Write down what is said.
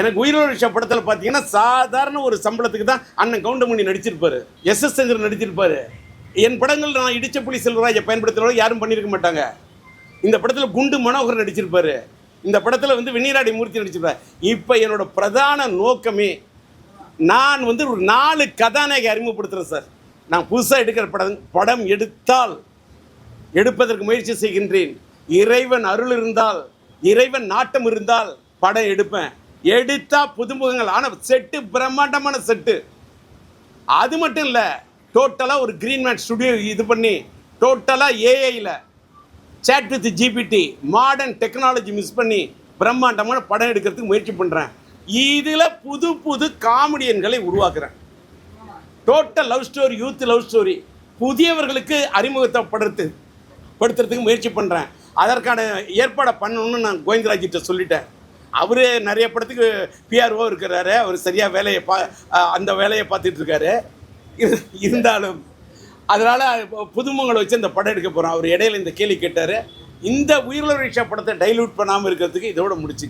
எனக்கு உயிரோட படத்தில் பார்த்தீங்கன்னா சாதாரண ஒரு சம்பளத்துக்கு தான் அண்ணன் கவுண்டமணி நடிச்சிருப்பாரு. எஸ் எஸ் சங்கர் நடிச்சிருப்பாரு. என் படங்கள் நான் இடிச்ச புலி செல்வராஜை பயன்படுத்துகிறவங்க யாரும் பண்ணியிருக்க மாட்டாங்க. இந்த படத்தில் குண்டு மனோகர் நடிச்சிருப்பாரு. இந்த படத்தில் வந்து வெந்நீராடி மூர்த்தி நடிச்சிருப்பாரு. இப்போ என்னோட பிரதான நோக்கமே நான் வந்து ஒரு நாலு கதாநாயகி அறிமுகப்படுத்துகிறேன் சார். நான் புதுசாக எடுக்கிற படம் படம் எடுத்தால் எடுப்பதற்கு முயற்சி செய்கின்றேன். இறைவன் அருள் இருந்தால் இறைவன் நாட்டம் இருந்தால் படம் எடுப்பேன். எடுத்தா புதுமுகங்கள். ஆனால் செட்டு பிரம்மாண்டமான செட்டு. அது மட்டும் இல்லை டோட்டலாக ஒரு கிரீன் மேட் ஸ்டுடியோ இது பண்ணி டோட்டலாக ஏஐயில் chat with GPT modern technology miss பண்ணி பிரம்மாண்டமான படம் எடுக்கிறதுக்கு முயற்சி பண்ணுறேன் இதில் புது புது காமெடியன்களை உருவாக்குறேன். Total love story youth love story புதியவர்களுக்கு அறிமுகத்தைப்படுறது படுத்துறதுக்கு முயற்சி பண்ணுறேன் அதற்கான ஏற்பாடை பண்ணணும்னு நான் கோவிந்தராஜிட்ட சொல்லிட்டேன். அவரே நிறைய படத்துக்கு பிஆர்ஓ இருக்கிறாரு. அவர் சரியாக வேலையை பா அந்த வேலையை பார்த்துட்டு இருக்காரு. இருந்தாலும் அதனால் புதுமங்களை வச்சு அந்த படம் எடுக்க போகிறோம் அவர் இடையில இந்த கேள்வி கேட்டார். இந்த உயிரிழ படத்தை டைலூட் பண்ணாமல் இருக்கிறதுக்கு இதோட முடிச்சு